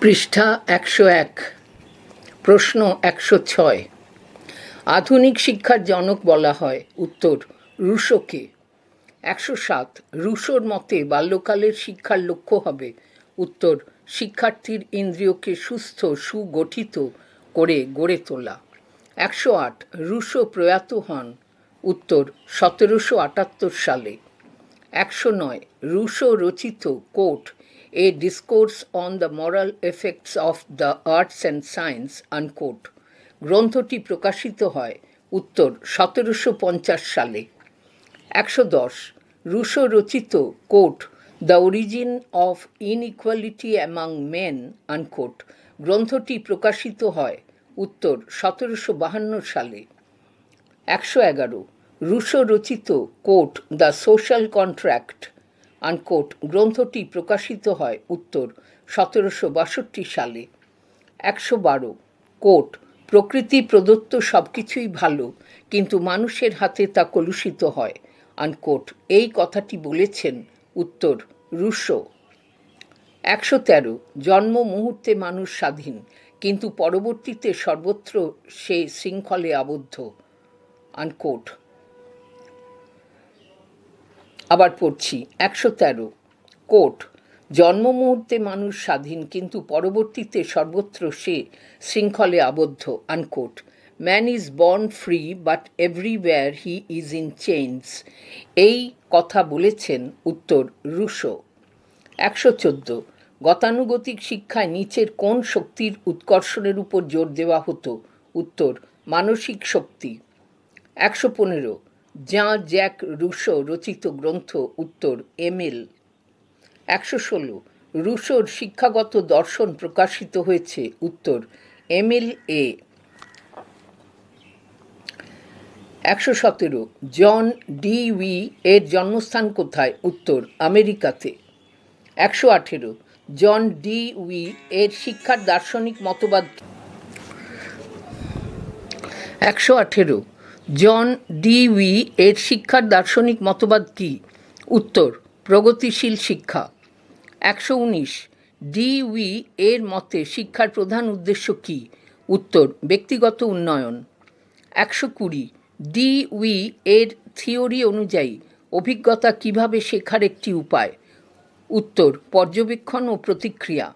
পৃষ্ঠা একশো এক, প্রশ্ন একশো ছয়। আধুনিক শিক্ষার জনক বলা হয়। উত্তর, রুশোকে। একশো সাত, রুশোর মতে বাল্যকালের শিক্ষার লক্ষ্য হবে। উত্তর, শিক্ষার্থীর ইন্দ্রিয়কে সুস্থ, সুগঠিত করে গড়ে তোলা। একশো আট, রুশো প্রয়াত হন। উত্তর, সতেরোশো আটাত্তর সালে। একশো নয়, রুশো রচিত quote a discourse on the moral effects of the arts and science unquote গ্রন্থটি প্রকাশিত হয় উত্তর সতেরোশো পঞ্চাশ সালে। একশো দশ রুশো রচিত quote the origin of inequality among men unquote গ্রন্থটি প্রকাশিত হয় উত্তর সতেরোশো বাহান্ন সালে। একশো এগারো রুশো রচিত quote the social contract unquote গ্রন্থটি প্রকাশিত হয় উত্তর সতেরোশো বাষট্টি সালে। একশো বারো, কোট, প্রকৃতি, প্রদত্ত সব কিছুই ভালো, কিন্তু মানুষের হাতে তা কলুষিত হয়। আনকোট, এই কথাটি বলেছেন উত্তর রুশো। একশো তেরো, জন্ম মুহূর্তে মানুষ স্বাধীন, কিন্তু পরবর্তীতে সর্বত্র সে শৃঙ্খলে আবদ্ধ। আনকোট আবার পড়ছি, একশো তেরো। কোট জন্ম মুহূর্তে মানুষ স্বাধীন, কিন্তু পরবর্তীতে সর্বত্র সে শৃঙ্খলে আবদ্ধ unquote man is born free but everywhere he is in change এই কথা বলেছেন উত্তর রুশো। একশো চোদ্দ। গতানুগতিক শিক্ষায় নিচের কোন শক্তির উৎকর্ষণের উপর জোর দেওয়া হতো? উত্তর, মানসিক শক্তি। একশো পনেরো। যা জ্যাক রুশো রচিত গ্রন্থ উত্তর এমিল একশো ষোলো, রুশোর শিক্ষাগত দর্শন প্রকাশিত হয়েছে উত্তর এমিল এ। একশো সতেরো, জন ডি উই এর জন্মস্থান কোথায়? উত্তর আমেরিকাতে। একশো আঠেরো, জন ডি উই এর শিক্ষার দার্শনিক মতবাদ একশো আঠেরো জন ডি উই এর শিক্ষার দার্শনিক মতবাদ কী? উত্তর, প্রগতিশীল শিক্ষা। একশো উনিশ ডি উই এর মতে শিক্ষার প্রধান উদ্দেশ্য কী? উত্তর, ব্যক্তিগত উন্নয়ন। একশো কুড়ি ডি উই এর থিওরি অনুযায়ী অভিজ্ঞতা কীভাবে শেখার একটি উপায়? উত্তর, পর্যবেক্ষণ ও প্রতিক্রিয়া।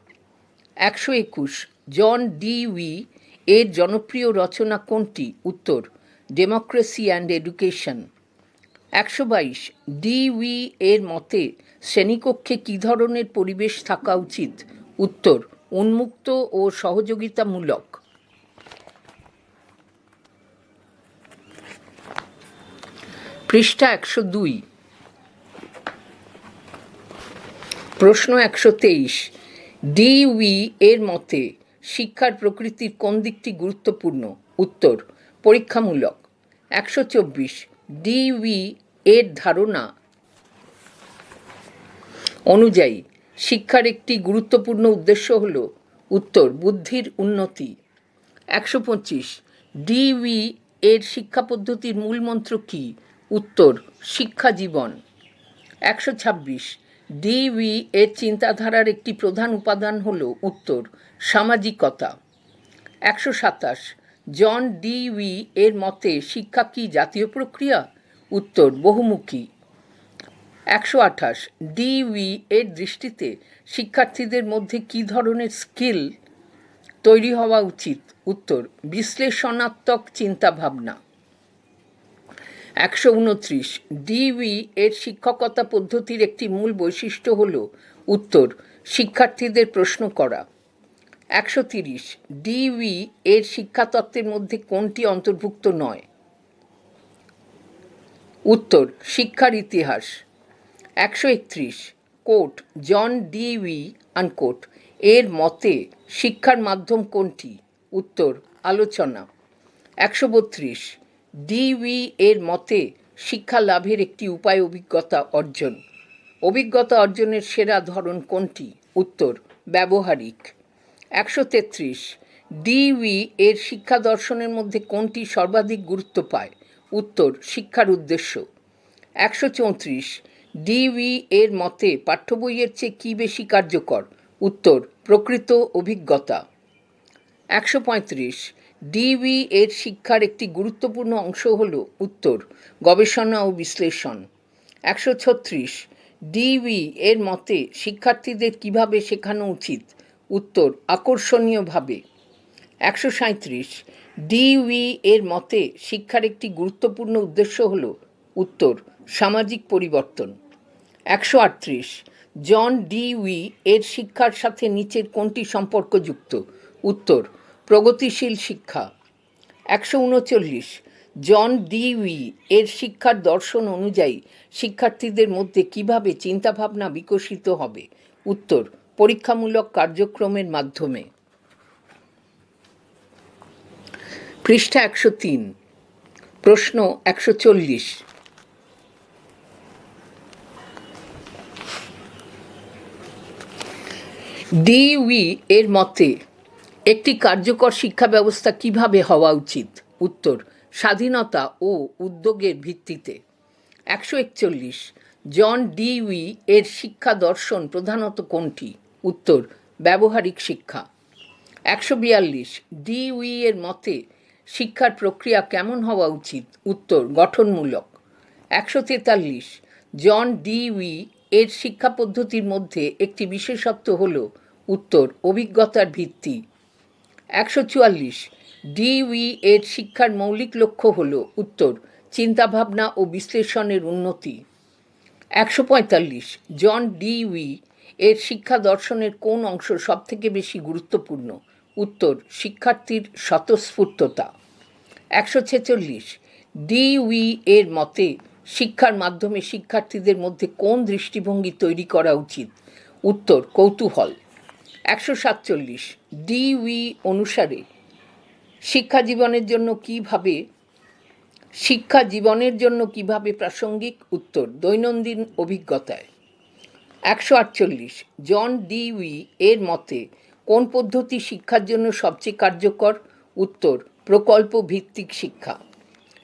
একশো একুশ, জন ডি উই এর জনপ্রিয় রচনা কোনটি? উত্তর ডেমোক্রেসি অ্যান্ড এডুকেশন একশো বাইশ ডি উই এর মতে, শ্রেণীকক্ষে কী ধরনের পরিবেশ থাকা উচিত? উত্তর, উন্মুক্ত ও সহযোগিতামূলক। পৃষ্ঠা একশো দুই। প্রশ্ন একশো তেইশ ডি উই এর মতে, শিক্ষার প্রকৃতির কোন দিকটি গুরুত্বপূর্ণ? উত্তর, পরীক্ষামূলক। একশো চব্বিশ ডি উই এর ধারণা অনুযায়ী, শিক্ষার একটি গুরুত্বপূর্ণ উদ্দেশ্য হল উত্তর, বুদ্ধির উন্নতি। একশো পঁচিশ ডি উই এর শিক্ষা পদ্ধতির মূল মন্ত্র কী? উত্তর, শিক্ষা জীবন। একশো ছাব্বিশ ডিউই এর চিন্তাধারার একটি প্রধান উপাদান হল উত্তর, সামাজিকতা। একশো সাতাশ জন ডি উই এর মতে শিক্ষা কি জাতীয় প্রক্রিয়া? উত্তর, বহুমুখী। একশো আঠাশ, ডি উই এর দৃষ্টিতে শিক্ষার্থীদের মধ্যে কী ধরনের স্কিল তৈরি হওয়া উচিত? উত্তর, বিশ্লেষণাত্মক চিন্তাভাবনা। একশো উনত্রিশ ডিউই এর শিক্ষকতা পদ্ধতির একটি মূল বৈশিষ্ট্য হল, উত্তর, শিক্ষার্থীদের প্রশ্ন করা। একশো তিরিশ ডিউই এর শিক্ষাতত্ত্বের মধ্যে কোনটি অন্তর্ভুক্ত নয়? উত্তর, শিক্ষার ইতিহাস। একশো একত্রিশ, কোট, জন ডিউই আনকোট এর মতে শিক্ষার মাধ্যম কোনটি? উত্তর, আলোচনা। একশো বত্রিশ ডিউই এর মতে শিক্ষা লাভের একটি উপায় অভিজ্ঞতা অর্জন। অভিজ্ঞতা অর্জনের সেরা ধরন কোনটি? উত্তর, ব্যবহারিক। একশো তেত্রিশ ডিউই এর শিক্ষা দর্শনের মধ্যে কোনটি সর্বাধিক গুরুত্ব পায়? উত্তর, শিক্ষার উদ্দেশ্য। একশো চৌত্রিশ ডিউই এর মতে পাঠ্য বইয়ের চেয়ে কী বেশি কার্যকর? উত্তর, প্রকৃত অভিজ্ঞতা। একশো পঁয়ত্রিশ ডিউই এর শিক্ষার একটি গুরুত্বপূর্ণ অংশ হল উত্তর, গবেষণা ও বিশ্লেষণ। একশো ছত্রিশ ডিউই এর মতে শিক্ষার্থীদের কীভাবে শেখানো উচিত? উত্তর আকর্ষণীয়ভাবে। একশো সাঁত্রিশ ডিউই এর মতে শিক্ষার একটি গুরুত্বপূর্ণ উদ্দেশ্য হল উত্তর, সামাজিক পরিবর্তন। একশো আটত্রিশ। জন ডিউই এর শিক্ষার সাথে নিচের কোনটি সম্পর্কযুক্ত? উত্তর, প্রগতিশীল শিক্ষা। একশো উনচল্লিশ। জন ডিউই এর শিক্ষার দর্শন অনুযায়ী শিক্ষার্থীদের মধ্যে কীভাবে চিন্তাভাবনা বিকশিত হবে? উত্তর পরীক্ষামূলক কার্যক্রমের মাধ্যমে। পৃষ্ঠা একশো তিন, প্রশ্ন একশো চল্লিশ। ডিউই এর মতে, একটি কার্যকর শিক্ষা ব্যবস্থা কীভাবে হওয়া উচিত? উত্তর, স্বাধীনতা ও উদ্যোগের ভিত্তিতে। একশো একচল্লিশ, জন ডিউই এর শিক্ষা দর্শন প্রধানত কোনটি? উত্তর, ব্যবহারিক শিক্ষা। একশো বিয়াল্লিশ, ডিউই এর মতে শিক্ষার প্রক্রিয়া কেমন হওয়া উচিত? উত্তর, গঠনমূলক। একশো তেতাল্লিশ, জন ডিউই এর শিক্ষা পদ্ধতির মধ্যে একটি বিশেষত্ব হল, উত্তর, অভিজ্ঞতার ভিত্তি। একশো চুয়াল্লিশ, ডিউই এর শিক্ষার মৌলিক লক্ষ্য হল, উত্তর, চিন্তাভাবনা ও বিশ্লেষণের উন্নতি। একশো পঁয়তাল্লিশ, জন ডিউই এর শিক্ষা দর্শনের কোন অংশ সবথেকে বেশি গুরুত্বপূর্ণ? উত্তর, শিক্ষার্থীর স্বতঃস্ফূর্ততা। একশো ছেচল্লিশ। ডিউই এর মতে, শিক্ষার মাধ্যমে শিক্ষার্থীদের মধ্যে কোন দৃষ্টিভঙ্গি তৈরি করা উচিত? উত্তর, কৌতূহল। একশো সাতচল্লিশ। ডিউই অনুসারে, শিক্ষা জীবনের জন্য কীভাবে, শিক্ষা জীবনের জন্য কীভাবে প্রাসঙ্গিক? উত্তর, দৈনন্দিন অভিজ্ঞতায়। একশো আটচল্লিশ। জন ডিউই এর মতে, কোন পদ্ধতি শিক্ষার জন্য সবচেয়ে কার্যকর? উত্তর, প্রকল্প ভিত্তিক শিক্ষা।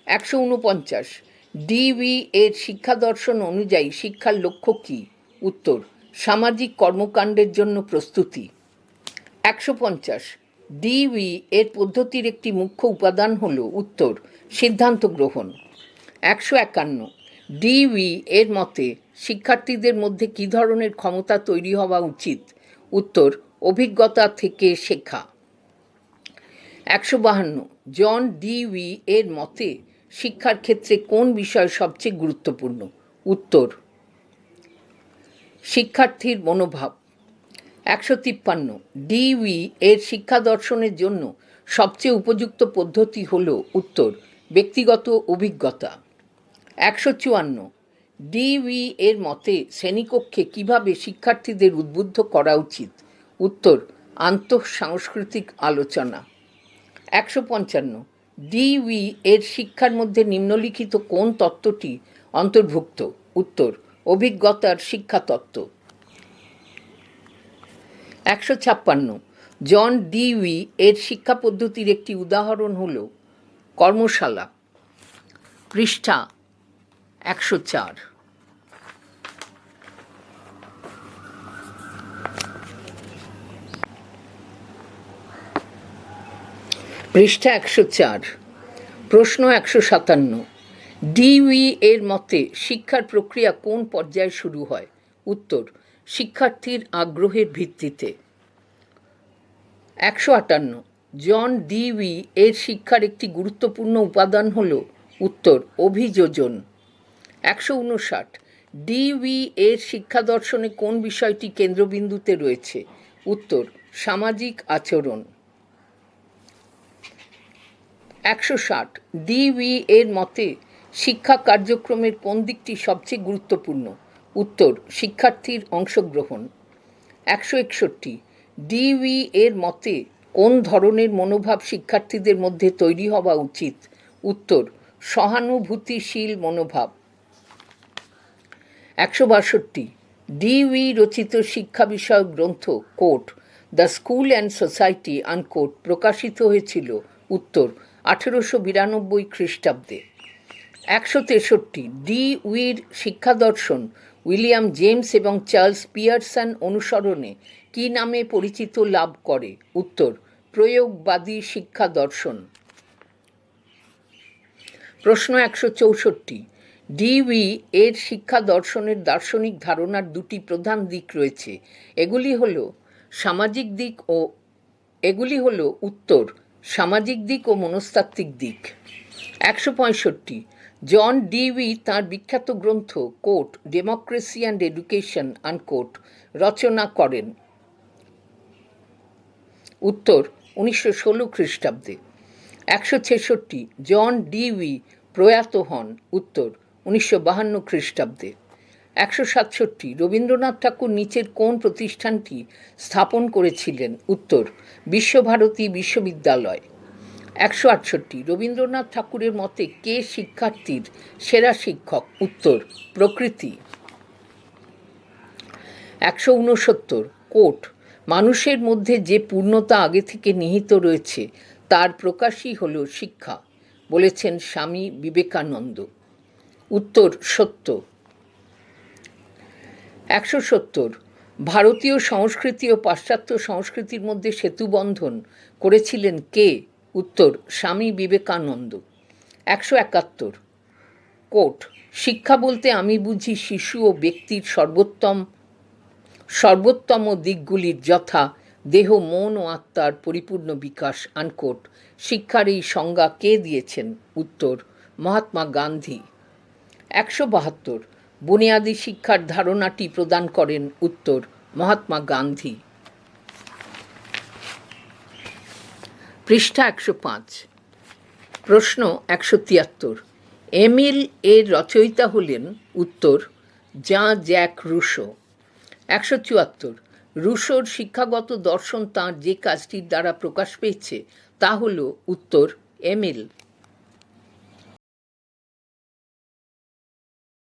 একশো উনপঞ্চাশ। ডিউই এর শিক্ষা দর্শন অনুযায়ী শিক্ষার লক্ষ্য কী? উত্তর, সামাজিক কর্মকাণ্ডের জন্য প্রস্তুতি। একশো পঞ্চাশ। ডিউই এর পদ্ধতির একটি মুখ্য উপাদান হল উত্তর, সিদ্ধান্ত গ্রহণ। একশো একান্ন। ডিউই এর মতে, শিক্ষার্থীদের মধ্যে কী ধরনের ক্ষমতা তৈরি হওয়া উচিত? উত্তর, অভিজ্ঞতা থেকে শেখা। একশো বাহান্ন। জন ডিউই এর মতে, শিক্ষার ক্ষেত্রে কোন বিষয় সবচেয়ে গুরুত্বপূর্ণ? উত্তর, শিক্ষার্থীর মনোভাব। একশো তিপ্পান্ন। ডিউই এর শিক্ষা দর্শনের জন্য সবচেয়ে উপযুক্ত পদ্ধতি হল উত্তর, ব্যক্তিগত অভিজ্ঞতা। একশো চুয়ান্ন। ডিউই এর মতে শ্রেণীকক্ষে কীভাবে শিক্ষার্থীদের উদ্বুদ্ধ করা উচিত? উত্তর, আন্তঃসাংস্কৃতিক আলোচনা। একশো পঞ্চান্ন। ডিউই এর শিক্ষার মধ্যে নিম্নলিখিত কোন তত্ত্বটি অন্তর্ভুক্ত? উত্তর, অভিজ্ঞতার শিক্ষা তত্ত্ব। একশো ছাপ্পান্ন। জন ডিউই এর শিক্ষা পদ্ধতির একটি উদাহরণ হল কর্মশালা। পৃষ্ঠা একশো চার। পৃষ্ঠা একশো চার, প্রশ্ন একশো সাতান্ন। ডিউই এর মতে শিক্ষার প্রক্রিয়া কোন পর্যায়ে শুরু হয়? উত্তর, শিক্ষার্থীর আগ্রহের ভিত্তিতে। একশো আটান্ন। জন ডিউই এর শিক্ষার একটি গুরুত্বপূর্ণ উপাদান হল, উত্তর, অভিযোজন। একশো উনষাট। ডিউই এর শিক্ষা দর্শনে কোন বিষয়টি কেন্দ্রবিন্দুতে রয়েছে? উত্তর, সামাজিক আচরণ। একশো ষাট। ডিউই এর মতে শিক্ষা কার্যক্রমের কোন দিকটি সবচেয়ে গুরুত্বপূর্ণ? উত্তর, শিক্ষার্থীর অংশগ্রহণ। একশো একষট্টি। ডিউই এর মতে কোন ধরনের মনোভাব শিক্ষার্থীদের মধ্যে তৈরি হওয়া উচিত? উত্তর, সহানুভূতিশীল মনোভাব। একশো বাষট্টি ডিউই রচিত শিক্ষা বিষয়ক গ্রন্থ, quote, the school and society, unquote, প্রকাশিত হয়েছিল উত্তর আঠেরোশো বিরানব্বই খ্রিস্টাব্দে। একশো তেষট্টি ডি উইর শিক্ষা দর্শন, উইলিয়াম জেমস এবং চার্লস পিয়ারসন অনুসরণে কী নামে পরিচিত লাভ করে? উত্তর, প্রয়োগবাদী শিক্ষা দর্শন। প্রশ্ন একশো চৌষট্টি ডিউই এর শিক্ষা দর্শনের দার্শনিক ধারণার দুটি প্রধান দিক রয়েছে। এগুলি হল সামাজিক দিক ও এগুলি হল উত্তর, সামাজিক দিক ও মনস্তাত্ত্বিক দিক। একশো পঁয়ষট্টি, জন ডিউই তাঁর বিখ্যাত গ্রন্থ quote democracy and education unquote রচনা করেন। উত্তর, উনিশশো ষোলো খ্রিস্টাব্দে। একশো ছেষট্টি, জন ডিউই প্রয়াত হন। উত্তর উনিশশো বাহান্ন খ্রিস্টাব্দে। একশো সাতষট্টি, রবীন্দ্রনাথ ঠাকুর নিচের কোন প্রতিষ্ঠানটি স্থাপন করেছিলেন? উত্তর, বিশ্বভারতী বিশ্ববিদ্যালয়। একশো আটষট্টি, রবীন্দ্রনাথ ঠাকুরের মতে কে শিক্ষার্থীর সেরা শিক্ষক? উত্তর, প্রকৃতি। একশো উনসত্তর, কোট, মানুষের মধ্যে যে পূর্ণতা আগে থেকে নিহিত রয়েছে, তার প্রকাশই হল শিক্ষা, বলেছেন স্বামী বিবেকানন্দ। উত্তর সত্য। একশো সত্তর, ভারতীয় সংস্কৃতি ও পাশ্চাত্য সংস্কৃতির মধ্যে সেতুবন্ধন করেছিলেন কে? উত্তর, স্বামী বিবেকানন্দ। একশো একাত্তর, কোট, শিক্ষা বলতে আমি বুঝি শিশু ও ব্যক্তির সর্বোত্তম সর্বোত্তম দিকগুলির যথা, দেহ, মন ও আত্মার পরিপূর্ণ বিকাশ আনকোট শিক্ষার এই সংজ্ঞা কে দিয়েছেন? উত্তর, মহাত্মা গান্ধী। একশো বাহাত্তর। বুনিয়াদী শিক্ষার ধারণাটি প্রদান করেন উত্তর মহাত্মা গান্ধী। পৃষ্ঠা একশো পাঁচ। প্রশ্ন একশো তিয়াত্তর। এমিল এর রচয়িতা হলেন উত্তর যা জ্যাক রুশো। একশো চুয়াত্তর। রুশোর শিক্ষাগত দর্শন তাঁর যে কাজটির দ্বারা প্রকাশ পেয়েছে তা হল উত্তর এমিল।